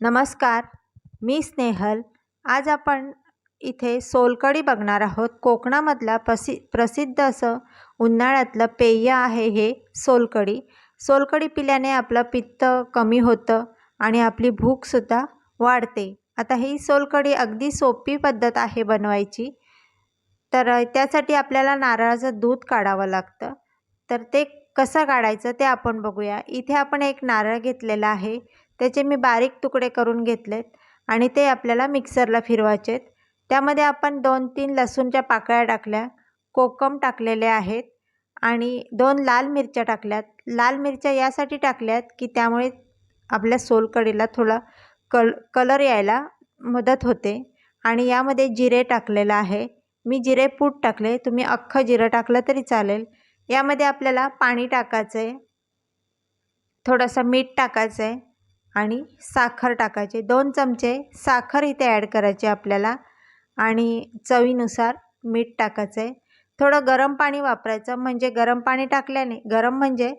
नमस्कार मी स्नेहल. आज आपण इथे सोलकढी बघणार आहोत. कोकणामधला प्रसि प्रसिद्ध असं उन्हाळ्यातलं पेय आहे हे सोलकढी. सोलकढी पिल्याने आपलं पित्त कमी होतं आणि आपली भूकसुद्धा वाढते. आता ही सोलकढी अगदी सोपी पद्धत आहे बनवायची. तर त्यासाठी आपल्याला नारळाचं दूध काढावं लागतं. तर ते कसं काढायचं ते आपण बघूया. इथे आपण एक नारळ घेतलेला आहे. त्याचे मी बारीक तुकडे करून घेतलेत आणि ते आपल्याला मिक्सरला फिरवायचे आहेत त्यामध्ये आपण दोन तीन लसूणच्या पाकळ्या टाकल्या कोकम टाकलेले आहेत आणि दोन लाल मिरच्या टाकल्यात. लाल मिरच्या यासाठी टाकल्यात की त्यामुळे आपल्या सोलकडीला थोडा कल कलर यायला मदत होते आणि यामध्ये जिरे टाकलेलं आहे. मी जिरे पूट टाकले तुम्ही अख्खं जिरं टाकलं तरी चालेल. यामध्ये आपल्याला पाणी टाकायचं आहे थोडंसं मीठ टाकायचं आहे आणि साखर टाकायचे. दोन चमचे साखर इथे ॲड करायचे आपल्याला आणि चवीनुसार मीठ टाकायचं आहे थोडं गरम पाणी वापरायचं म्हणजे गरम पाणी टाकल्याने गरम म्हणजे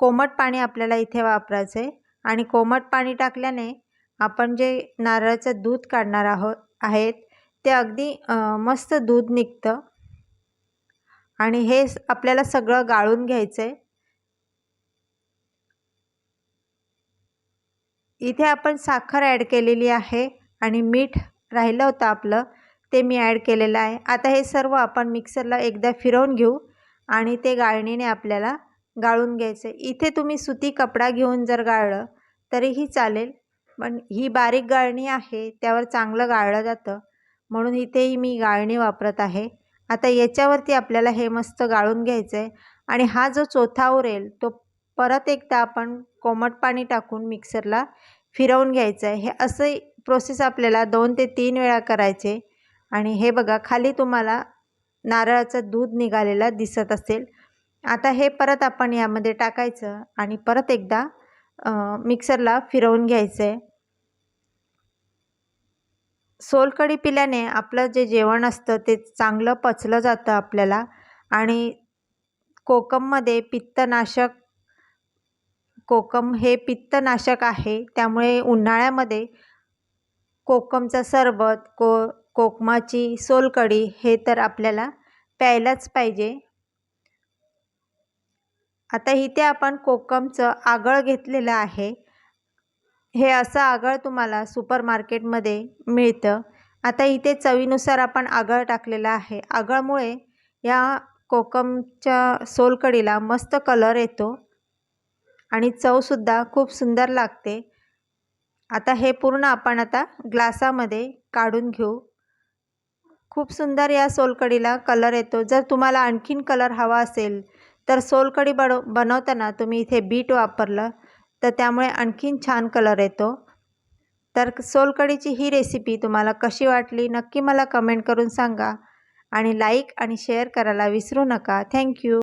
कोमट पाणी आपल्याला इथे वापरायचं आहे आणि कोमट पाणी टाकल्याने आपण जे नारळाचं दूध काढणार आहोत आहेत ते अगदी मस्त दूध निघतं. आणि हे आपल्याला सगळं गाळून घ्यायचं आहे इथे आपण साखर ॲड केलेली आहे आणि मीठ राहिलं होतं आपलं ते मी ॲड केलेलं आहे. आता हे सर्व आपण मिक्सरला एकदा फिरवून घेऊ आणि ते गाळणीने आपल्याला गाळून घ्यायचं आहे. इथे तुम्ही सुती कपडा घेऊन जर गाळलं तरीही चालेल. पण ही बारीक गाळणी आहे त्यावर चांगलं गाळलं जातं. म्हणून इथेही मी गाळणी वापरत आहे. आता याच्यावरती आपल्याला हे मस्त गाळून घ्यायचं आहे. आणि हा जो चोथा उरेल तो परत एकदा आपण कोमट पाणी टाकून मिक्सरला फिरवून घ्यायचं आहे. हे असं प्रोसेस आपल्याला दोन ते तीन वेळा करायचे. आणि हे बघा खाली तुम्हाला नारळाचं दूध निघालेला दिसत असेल. आता हे परत आपण यामध्ये टाकायचं आणि परत एकदा मिक्सरला फिरवून घ्यायचं आहे सोलकढी पिल्याने आपलं जे जेवण असतं ते चांगलं पचलं जातं आपल्याला. आणि कोकममध्ये पित्तनाशक कोकम हे पित्तनाशक आहे. त्यामुळे उन्हाळ्यामध्ये कोकमचं सरबत को कोकमाची सोलकढी हे तर आपल्याला प्यायलाच पाहिजे. आता इथे आपण कोकमचं आगळ घेतलेलं आहे. हे असं आगळ तुम्हाला सुपर मार्केटमध्ये मिळतं. आता इथे चवीनुसार आपण आगळ टाकलेलं आहे. आगळमुळे या कोकमच्या सोलकडीला मस्त कलर येतो. आणि चवसुद्धा खूप सुंदर लागते. आता हे पूर्ण आपण आता ग्लासामध्ये काढून घेऊ. खूप सुंदर या सोलकडीला कलर येतो. जर तुम्हाला आणखीन कलर हवा असेल तर सोलकडी बड बनवताना तुम्ही इथे बीट वापरलं तर त्यामुळे आणखीन छान कलर येतो. तर सोलकडीची ही रेसिपी तुम्हाला कशी वाटली नक्की मला कमेंट करून सांगा. आणि लाईक आणि शेअर करायला विसरू नका. थँक्यू.